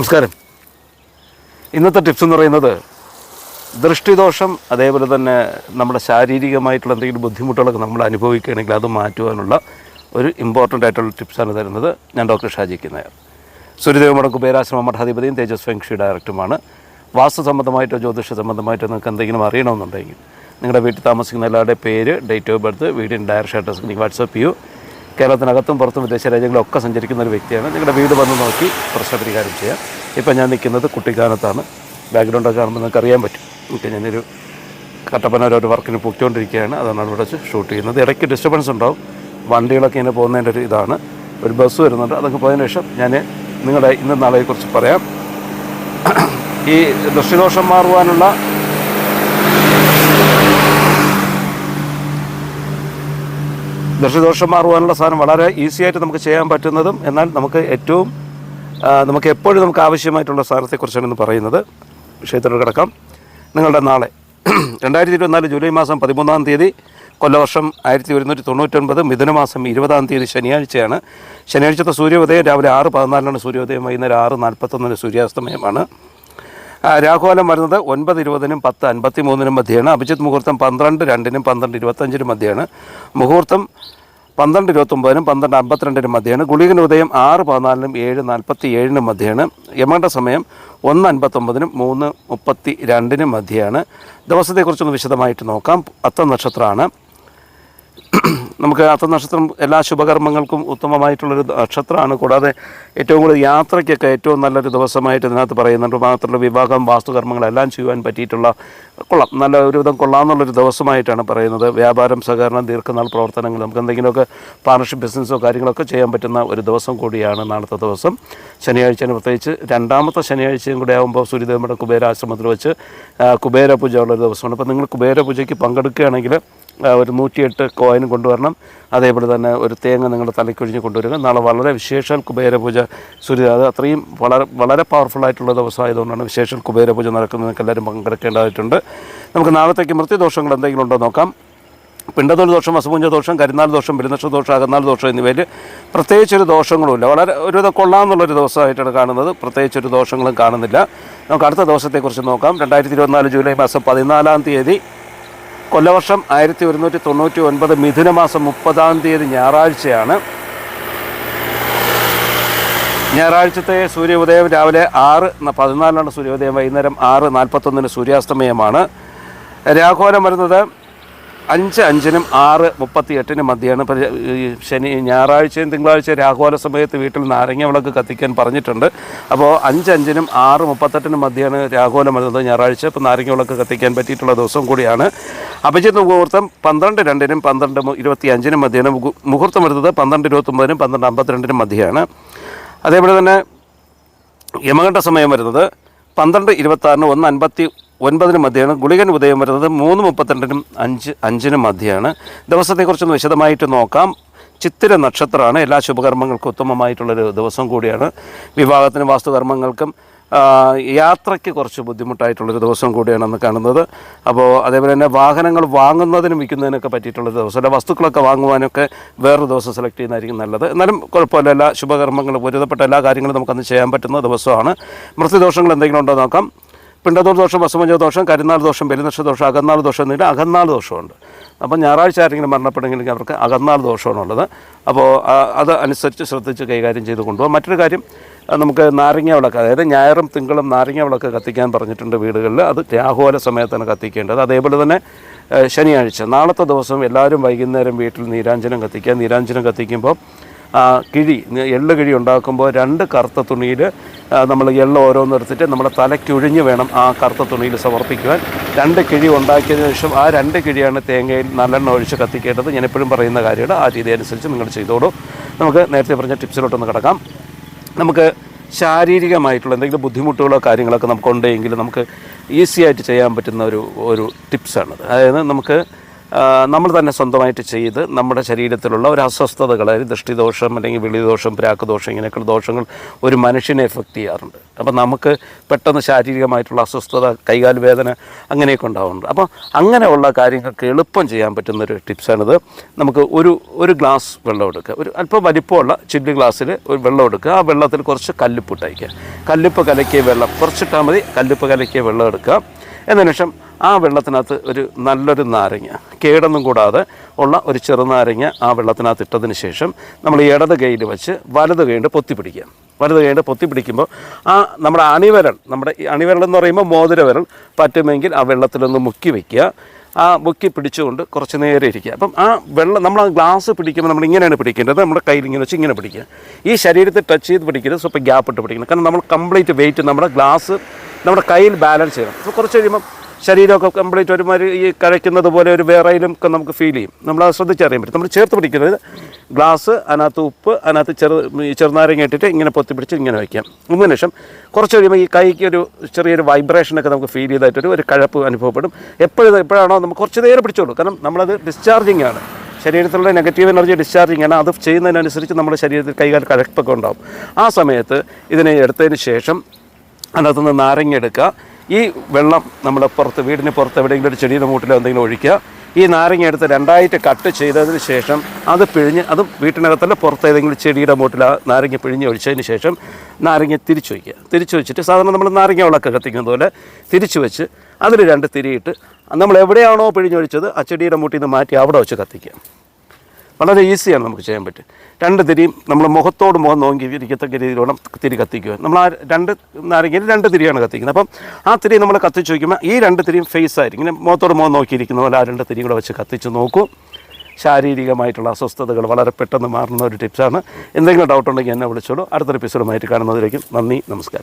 നമസ്കാരം. ഇന്നത്തെ ടിപ്സ് എന്ന് പറയുന്നത് ദൃഷ്ടിദോഷം അതേപോലെ തന്നെ നമ്മുടെ ശാരീരികമായിട്ടുള്ള എന്തെങ്കിലും ബുദ്ധിമുട്ടുകളൊക്കെ നമ്മൾ അനുഭവിക്കുകയാണെങ്കിൽ അത് മാറ്റുവാനുള്ള ഒരു ഇമ്പോർട്ടന്റ് ആയിട്ടുള്ള ടിപ്സാണ് തരുന്നത്. ഞാൻ ഡോക്ടർ ഷാജിക്ക് നായർ. സൂര്യദേവമടം കുബേരാശ്രമ മഠാധിപതിയും തേജസ് ഫെങ്ഷി ഡയറക്ടറുമാണ് വാസ്തു സംബന്ധമായിട്ടോ ജ്യോതിഷ സംബന്ധമായിട്ടോ നിങ്ങൾക്ക് എന്തെങ്കിലും അറിയണമെന്നുണ്ടെങ്കിൽ നിങ്ങളുടെ വീട്ടിൽ താമസിക്കുന്ന എല്ലാവരുടെ പേര് ഡേറ്റ് ഓഫ് ബർത്ത് വീടിന്റെ അഡ്രസ്സ് നിങ്ങൾ വാട്സപ്പ് ചെയ്യൂ. കേരളത്തിനകത്തും പുറത്തും വിദേശ രാജ്യങ്ങളിലൊക്കെ സഞ്ചരിക്കുന്ന ഒരു വ്യക്തിയാണ്. നിങ്ങളുടെ വീട് വന്ന് നോക്കി പ്രശ്ന പരിഹാരം ചെയ്യാം. ഇപ്പം ഞാൻ നിൽക്കുന്നത് കുട്ടിക്കാനത്താണ്. ബാക്ക്ഗ്രൗണ്ടൊക്കെ കാണുമ്പോൾ നിങ്ങൾക്ക് അറിയാൻ പറ്റും. ഓക്കെ ഞാനൊരു കട്ടപ്പന ഒരു വർക്കിന് പൊക്കിക്കൊണ്ടിരിക്കുകയാണ് അതാണ് ഇവിടെ ഷൂട്ട് ചെയ്യുന്നത്. ഇടയ്ക്ക് ഡിസ്റ്റർബൻസ് ഉണ്ടാവും. വണ്ടികളൊക്കെ ഇങ്ങനെ പോകുന്നതിന്റെ ഒരു ഇതാണ്. ഒരു ബസ് വരുന്നുണ്ട്. അതൊക്കെ പോയതിനു ശേഷം ഞാൻ നിങ്ങളുടെ ഇന്ന് നാളെക്കുറിച്ച് പറയാം. ഈ ദൃഷ്ടിദോഷം മാറുവാനുള്ള ദൃഷ്ടിദോഷം മാറുവാനുള്ള സാധനം വളരെ ഈസി ആയിട്ട് നമുക്ക് ചെയ്യാൻ പറ്റുന്നതും എന്നാൽ നമുക്ക് ഏറ്റവും നമുക്ക് എപ്പോഴും നമുക്ക് ആവശ്യമായിട്ടുള്ള സാധനത്തെക്കുറിച്ചാണ് ഇന്ന് പറയുന്നത്. വിഷയത്തിലോട്ട് കിടക്കാം. നിങ്ങളുടെ നാളെ രണ്ടായിരത്തി ഇരുപത്തിനാല് ജൂലൈ മാസം പതിമൂന്നാം തീയതി കൊല്ലവർഷം ആയിരത്തി ഒരുന്നൂറ്റി തൊണ്ണൂറ്റൊൻപത് മിഥുനമാസം ഇരുപതാം തീയതി ശനിയാഴ്ചയാണ്. ശനിയാഴ്ചത്തെ സൂര്യോദയം രാവിലെ ആറ് പതിനാലിനാണ് സൂര്യോദയം വൈകുന്നേരം ആറ് നാൽപ്പത്തൊന്നിന് സൂര്യാസ്തമയമാണ്. രാഹുകാലം വരുന്നത് ഒൻപത് ഇരുപതിനും പത്ത് അൻപത്തി മൂന്നിനും മധ്യയാണ് അഭിജിത്ത് മുഹൂർത്തം പന്ത്രണ്ട് രണ്ടിനും പന്ത്രണ്ട് ഇരുപത്തഞ്ചിനും മധ്യയാണ് മുഹൂർത്തം പന്ത്രണ്ട് ഇരുപത്തൊമ്പതിനും പന്ത്രണ്ട് അമ്പത്തിരണ്ടിനും മധ്യയാണ് ഗുളികൻ ഉദയം ആറ് പതിനാലിനും ഏഴ് നാൽപ്പത്തി ഏഴിനും മധ്യയാണ് യമണ്ട സമയം ഒന്ന് അൻപത്തൊമ്പതിനും മൂന്ന് മുപ്പത്തി രണ്ടിനും മധ്യയാണ് ദിവസത്തെക്കുറിച്ചൊന്ന് വിശദമായിട്ട് നോക്കാം. അത്ത നക്ഷത്രമാണ് നമുക്ക് അത്ത നക്ഷത്രം എല്ലാ ശുഭകർമ്മങ്ങൾക്കും ഉത്തമമായിട്ടുള്ളൊരു നക്ഷത്രമാണ്. കൂടാതെ ഏറ്റവും കൂടുതൽ യാത്രയ്ക്കൊക്കെ ഏറ്റവും നല്ലൊരു ദിവസമായിട്ട് ഇതിനകത്ത് പറയുന്നുണ്ട്. മാത്രമല്ല വിവാഹം വാസ്തുകർമ്മങ്ങളെല്ലാം ചെയ്യുവാൻ പറ്റിയിട്ടുള്ള കൊള്ളാം. നല്ല ഒരുവിധം കൊള്ളാമെന്നുള്ളൊരു ദിവസമായിട്ടാണ് പറയുന്നത്. വ്യാപാരം സഹകരണം ദീർഘനാൾ പ്രവർത്തനങ്ങൾ നമുക്ക് എന്തെങ്കിലുമൊക്കെ പാർട്ണർഷിപ്പ് ബിസിനസ്സോ കാര്യങ്ങളൊക്കെ ചെയ്യാൻ പറ്റുന്ന ഒരു ദിവസം കൂടിയാണ് നാളത്തെ ദിവസം. ശനിയാഴ്ചയാണ് പ്രത്യേകിച്ച് രണ്ടാമത്തെ ശനിയാഴ്ചയും കൂടെ ആകുമ്പോൾ സൂര്യദേവയുടെ കുബേരാശ്രമത്തിൽ വെച്ച് കുബേര പൂജ ഉള്ളൊരു ദിവസമാണ്. അപ്പോൾ നിങ്ങൾ കുബേര പൂജയ്ക്ക് പങ്കെടുക്കുകയാണെങ്കിൽ ഒരു നൂറ്റിയെട്ട് കോയിനും കൊണ്ടുവരണം. അതേപോലെ തന്നെ ഒരു തേങ്ങ നിങ്ങളുടെ തലയ്ക്കൊഴിഞ്ഞ് കൊണ്ടുവരിക. നാളെ വളരെ വിശേഷൽ കുബേരപൂജ സൂര്യ അത് അത്രയും വളരെ വളരെ പവർഫുൾ ആയിട്ടുള്ള ദിവസമായതുകൊണ്ടാണ് വിശേഷൽ കുബേരപൂജ നടക്കുന്നത്. നിങ്ങൾക്ക് എല്ലാവരും പങ്കെടുക്കേണ്ടതായിട്ടുണ്ട്. നമുക്ക് നാളത്തേക്ക് മൃത്യുദോഷങ്ങൾ എന്തെങ്കിലും ഉണ്ടോ നോക്കാം. പിണ്ടതൊരു ദോഷം അസുപുഞ്ച ദോഷം കരിനാൾ ദോഷം പെരുന്നക്ഷ ദോഷം അകന്നാൾ ദോഷം എന്നിവയിൽ പ്രത്യേകിച്ചൊരു ദോഷങ്ങളുമില്ല. വളരെ ഒരുവിധം കൊള്ളാമെന്നുള്ളൊരു ദിവസമായിട്ടാണ് കാണുന്നത്. പ്രത്യേകിച്ചൊരു ദോഷങ്ങളും കാണുന്നില്ല. നമുക്ക് അടുത്ത ദിവസത്തെക്കുറിച്ച് നോക്കാം. രണ്ടായിരത്തി ഇരുപത്തിനാല് ജൂലൈ മാസം പതിനാലാം തീയതി കൊല്ലവർഷം ആയിരത്തി ഒരുന്നൂറ്റി തൊണ്ണൂറ്റി ഒൻപത് മിഥുന മാസം മുപ്പതാം തീയതി ഞായറാഴ്ചയാണ്. ഞായറാഴ്ചത്തെ സൂര്യോദയം രാവിലെ ആറ് പതിനാലിനാണ് സൂര്യോദയം വൈകുന്നേരം ആറ് നാൽപ്പത്തൊന്നിന് സൂര്യാസ്തമയമാണ്. രാഘോലം വരുന്നത് അഞ്ച് അഞ്ചിനും ആറ് മുപ്പത്തി എട്ടിനും മധ്യയാണ് ശനി ഞായറാഴ്ചയും തിങ്കളാഴ്ചയും രാഘോല സമയത്ത് വീട്ടിൽ നാരങ്ങ വിളക്ക് കത്തിക്കാൻ പറഞ്ഞിട്ടുണ്ട്. അപ്പോൾ അഞ്ച് അഞ്ചിനും ആറ് മുപ്പത്തെട്ടിനും മധ്യയാണ് രാഘോലം വരുന്നത് ഞായറാഴ്ച. ഇപ്പോൾ നാരങ്ങ വിളക്ക് കത്തിക്കാൻ പറ്റിയിട്ടുള്ള ദിവസം കൂടിയാണ്. അഭിജിത്ത് മുഹൂർത്തം പന്ത്രണ്ട് രണ്ടിനും പന്ത്രണ്ട് ഇരുപത്തി അഞ്ചിനും മധ്യയാണ് മുഹു- മുഹൂർത്തം വരുന്നത്. പന്ത്രണ്ട് ഇരുപത്തൊമ്പതിനും പന്ത്രണ്ട് അമ്പത്തിരണ്ടിനും മധ്യയാണ് അതേപോലെ തന്നെ യമകണ്ഠ സമയം വരുന്നത് പന്ത്രണ്ട് ഇരുപത്താറിന് ഒന്ന് അൻപത്തി ഒൻപതിന് മധ്യമാണ് ഗുളികൻ ഉദയം വരുന്നത് മൂന്ന് മുപ്പത്തിരണ്ടിനും അഞ്ച് അഞ്ചിനും മധ്യമാണ് ദിവസത്തെക്കുറിച്ചൊന്ന് വിശദമായിട്ട് നോക്കാം. ചിത്തിര നക്ഷത്രമാണ്. എല്ലാ ശുഭകർമ്മങ്ങൾക്കും ഉത്തമമായിട്ടുള്ളൊരു ദിവസം കൂടിയാണ്. വിവാഹത്തിനും വാസ്തുകർമ്മങ്ങൾക്കും യാത്രയ്ക്ക് കുറച്ച് ബുദ്ധിമുട്ടായിട്ടുള്ളൊരു ദിവസം കൂടിയാണ് അന്ന് കാണുന്നത്. അപ്പോൾ അതേപോലെ തന്നെ വാഹനങ്ങൾ വാങ്ങുന്നതിനും വിൽക്കുന്നതിനൊക്കെ പറ്റിയിട്ടുള്ളൊരു ദിവസം. അല്ല വസ്തുക്കളൊക്കെ വാങ്ങുവാനൊക്കെ വേറൊരു ദിവസം സെലക്ട് ചെയ്യുന്നതായിരിക്കും നല്ലത്. എന്നാലും കുഴപ്പമില്ല. എല്ലാ ശുഭകർമ്മങ്ങളും ഒരുതപ്പെട്ട എല്ലാ കാര്യങ്ങളും നമുക്കന്ന് ചെയ്യാൻ പറ്റുന്ന ദിവസമാണ്. മൃത്യുദോഷങ്ങൾ എന്തെങ്കിലും ഉണ്ടോ നോക്കാം. പിണ്ടതോർ ദോഷം വസുമഞ്ച ദോഷം കരുനാൾ ദോഷം പെരുന്നക്ഷ ദോഷം അകന്നാൾ ദോഷം എന്നിട്ട് അകന്നാൾ ദോഷമുണ്ട്. അപ്പോൾ ഞായറാഴ്ച ആരെങ്കിലും മരണപ്പെടുമെങ്കിൽ അവർക്ക് അകന്നാൾ ദോഷമാണുള്ളത്. അപ്പോൾ അത് അനുസരിച്ച് ശ്രദ്ധിച്ച് കൈകാര്യം ചെയ്ത് കൊണ്ടുപോകാം മറ്റൊരു കാര്യം നമുക്ക് നാരങ്ങ വിളക്ക് അതായത് ഞായറും തിങ്കളും നാരങ്ങ വിളക്ക് കത്തിക്കാൻ പറഞ്ഞിട്ടുണ്ട് വീടുകളിൽ. അത് രാഹുല സമയത്താണ് കത്തിക്കേണ്ടത്. അതേപോലെ തന്നെ ശനിയാഴ്ച നാളത്തെ ദിവസം എല്ലാവരും വൈകുന്നേരം വീട്ടിൽ നീരാഞ്ജനം കത്തിക്കുക. നീരാഞ്ജനം കത്തിക്കുമ്പോൾ കിഴി എള്ള് കിഴി ഉണ്ടാക്കുമ്പോൾ രണ്ട് കറുത്ത തുണിയിൽ നമ്മൾ എള്ള ഓരോന്ന് എടുത്തിട്ട് നമ്മുടെ തലയ്ക്കൊഴിഞ്ഞ് വേണം ആ കറുത്ത തുണിയിൽ സമർപ്പിക്കുവാൻ. രണ്ട് കിഴി ഉണ്ടാക്കിയതിന് ശേഷം ആ രണ്ട് കിഴിയാണ് തേങ്ങയിൽ നല്ലെണ്ണ ഒഴിച്ച് കത്തിക്കേണ്ടത്. ഞാൻ എപ്പോഴും പറയുന്ന കാര്യമാണ്. ആ രീതി അനുസരിച്ച് നിങ്ങൾ ചെയ്തോളൂ. നമുക്ക് നേരത്തെ പറഞ്ഞ ടിപ്സിലോട്ടൊന്ന് കിടക്കാം. നമുക്ക് ശാരീരികമായിട്ടുള്ള എന്തെങ്കിലും ബുദ്ധിമുട്ടുകളോ കാര്യങ്ങളൊക്കെ നമുക്കുണ്ടെങ്കിൽ നമുക്ക് ഈസി ആയിട്ട് ചെയ്യാൻ പറ്റുന്ന ഒരു ഒരു ടിപ്സാണത്. അതായത് നമുക്ക് നമ്മൾ തന്നെ സ്വന്തമായിട്ട് ചെയ്ത് നമ്മുടെ ശരീരത്തിലുള്ള ഒരു അസ്വസ്ഥതകൾ അതായത് ദൃഷ്ടിദോഷം അല്ലെങ്കിൽ വിളിദോഷം പ്രാക്കുദോഷം ഇങ്ങനെയൊക്കെയുള്ള ദോഷങ്ങൾ ഒരു മനുഷ്യനെ എഫക്റ്റ് ചെയ്യാറുണ്ട്. അപ്പോൾ നമുക്ക് പെട്ടെന്ന് ശാരീരികമായിട്ടുള്ള അസ്വസ്ഥത കൈകാൽ വേദന അങ്ങനെയൊക്കെ ഉണ്ടാവുന്നുണ്ട്. അപ്പോൾ അങ്ങനെയുള്ള കാര്യങ്ങൾക്ക് എളുപ്പം ചെയ്യാൻ പറ്റുന്ന ഒരു ടിപ്സാണിത്. നമുക്ക് ഒരു ഒരു ഗ്ലാസ് വെള്ളം എടുക്കുക. ഒരു അല്പം വലിപ്പമുള്ള ചില്ലി ഗ്ലാസ്സിൽ ഒരു വെള്ളം എടുക്കുക. ആ വെള്ളത്തിൽ കുറച്ച് കല്ലുപ്പ് ഇട്ടയക്കുക. കല്ലുപ്പ് കലക്കിയ വെള്ളം കുറച്ചിട്ടാൽ മതി. കല്ലുപ്പ് കലക്കിയ വെള്ളം എടുക്കുക. എന്നതിന് ശേഷം ആ വെള്ളത്തിനകത്ത് ഒരു നല്ലൊരു നാരങ്ങ. കേടൊന്നും കൂടാതെ ഉള്ള ഒരു ചെറുനാരങ്ങ ആ വെള്ളത്തിനകത്ത് ഇട്ടതിന് ശേഷം നമ്മൾ ഇടത് കൈയിൽ വെച്ച് വലത് കൈ കൊണ്ട് പൊത്തി പിടിക്കുക. വലത് കൈ കൊണ്ട് പൊത്തി പിടിക്കുമ്പോൾ ആ നമ്മുടെ അണിവരൽ നമ്മുടെ അണിവിരൽ എന്ന് പറയുമ്പോൾ മോതിര വിരൽ പറ്റുമെങ്കിൽ ആ വെള്ളത്തിലൊന്ന് മുക്കി വയ്ക്കുക ആ മുക്കി പിടിച്ചുകൊണ്ട് കുറച്ച് നേരം ഇരിക്കുക. അപ്പം ആ വെള്ളം നമ്മൾ ആ ഗ്ലാസ് പിടിക്കുമ്പോൾ നമ്മൾ ഇങ്ങനെയാണ് പിടിക്കേണ്ടത്. നമ്മുടെ കയ്യിൽ ഇങ്ങനെ വെച്ച് ഇങ്ങനെ പിടിക്കുക. ഈ ശരീരത്തെ ടച്ച് ചെയ്ത് പിടിക്കരുത്. സ്വപ്പം ഗ്യാപ്പ് ഇട്ട് പിടിക്കണം. കാരണം നമ്മൾ കംപ്ലീറ്റ് വെയിറ്റ് നമ്മുടെ ഗ്ലാസ് നമ്മുടെ കയ്യിൽ ബാലൻസ് ചെയ്യണം. അപ്പോൾ കുറച്ച് കഴിയുമ്പം ശരീരമൊക്കെ കംപ്ലീറ്റ് ഒരുമാതിരി ഈ കഴിക്കുന്നത് പോലെ ഒരു വേറെയിലും ഒക്കെ നമുക്ക് ഫീൽ ചെയ്യും. നമ്മൾ അത് ശ്രദ്ധിച്ചറിയാൻ പറ്റും. നമ്മൾ ചേർത്ത് പിടിക്കുന്നത് ഗ്ലാസ് അതിനകത്ത് ഉപ്പ് അതിനകത്ത് ചെറു ചെറുനാരങ്ങ ഇട്ടിട്ട് ഇങ്ങനെ പൊത്തി പിടിച്ച് ഇങ്ങനെ വയ്ക്കാം അതിന് ശേഷം കുറച്ച് കഴിയുമ്പോൾ ഈ കൈക്ക് ഒരു ചെറിയൊരു വൈബ്രേഷനൊക്കെ നമുക്ക് ഫീൽ ചെയ്തായിട്ടൊരു ഒരു കഴപ്പ് അനുഭവപ്പെടും. എപ്പോഴും എപ്പോഴാണോ നമുക്ക് കുറച്ച് നേരം പിടിച്ചോളൂ. കാരണം നമ്മളത് ഡിസ്ചാർജിങ് ആണ്. ശരീരത്തിലുള്ള നെഗറ്റീവ് എനർജി ഡിസ്ചാർജിങ് ആണ്. അത് ചെയ്യുന്നതിനനുസരിച്ച് നമ്മുടെ ശരീരത്തിൽ കൈകാൽ കഴപ്പൊക്കെ ഉണ്ടാവും. ആ സമയത്ത് ഇതിനെ എടുത്തതിന് ശേഷം അതിനകത്തുനിന്ന് നാരങ്ങ എടുക്കുക. ഈ വെള്ളം നമ്മുടെ പുറത്ത് വീടിന് പുറത്ത് എവിടെയെങ്കിലും ഒരു ചെടിയുടെ മൂട്ടിലോ എന്തെങ്കിലും ഒഴിക്കുക. ഈ നാരങ്ങ എടുത്ത് രണ്ടായിട്ട് കട്ട് ചെയ്തതിന് ശേഷം അത് പിഴിഞ്ഞ് അതും വീട്ടിനകത്തല്ല പുറത്ത് ഏതെങ്കിലും ചെടിയുടെ മൂട്ടിൽ ആ നാരങ്ങ പിഴിഞ്ഞ് ഒഴിച്ചതിന് ശേഷം നാരങ്ങ തിരിച്ചു വയ്ക്കുക. തിരിച്ചു വെച്ചിട്ട് സാധാരണ നമ്മൾ നാരങ്ങ വിളക്ക് കത്തിക്കുന്നത് പോലെ തിരിച്ചു വെച്ച് അതിൽ രണ്ട് തിരിയിട്ട് നമ്മൾ എവിടെയാണോ പിഴിഞ്ഞൊഴിച്ചത് ആ ചെടിയുടെ മൂട്ടിൽ നിന്ന് മാറ്റി അവിടെ വെച്ച് കത്തിക്കുക. വളരെ ഈസിയാണ് നമുക്ക് ചെയ്യാൻ പറ്റും രണ്ട് തിരിയും നമ്മൾ മുഖത്തോട് മുഖം നോക്കി ഇരിക്കത്തക്ക രീതിയിലോണം തിരി കത്തിക്കുക. നമ്മൾ ആ രണ്ട് നാരങ്ങയിൽ രണ്ട് തിരിയാണ് കത്തിക്കുന്നത്. അപ്പം ആ തിരി നമ്മൾ കത്തിച്ച് വയ്ക്കുമ്പോൾ ഈ രണ്ട് തിരിയും ഫേസ് ആയിരിക്കും. ഇങ്ങനെ മുഖത്തോട് മുഖം നോക്കിയിരിക്കുന്ന പോലെ ആ രണ്ട് തിരിയും കൂടെ വെച്ച് കത്തിച്ച് നോക്കൂ. ശാരീരികമായിട്ടുള്ള അസ്വസ്ഥതകൾ വളരെ പെട്ടെന്ന് മാറുന്ന ഒരു ടിപ്സാണ് എന്തെങ്കിലും ഡൗട്ട് ഉണ്ടെങ്കിൽ എന്നെ വിളിച്ചോളൂ. അടുത്തൊരു എപ്പിസോഡുമായിട്ട് കാണുന്നതിലേക്കും നന്ദി നമസ്കാരം.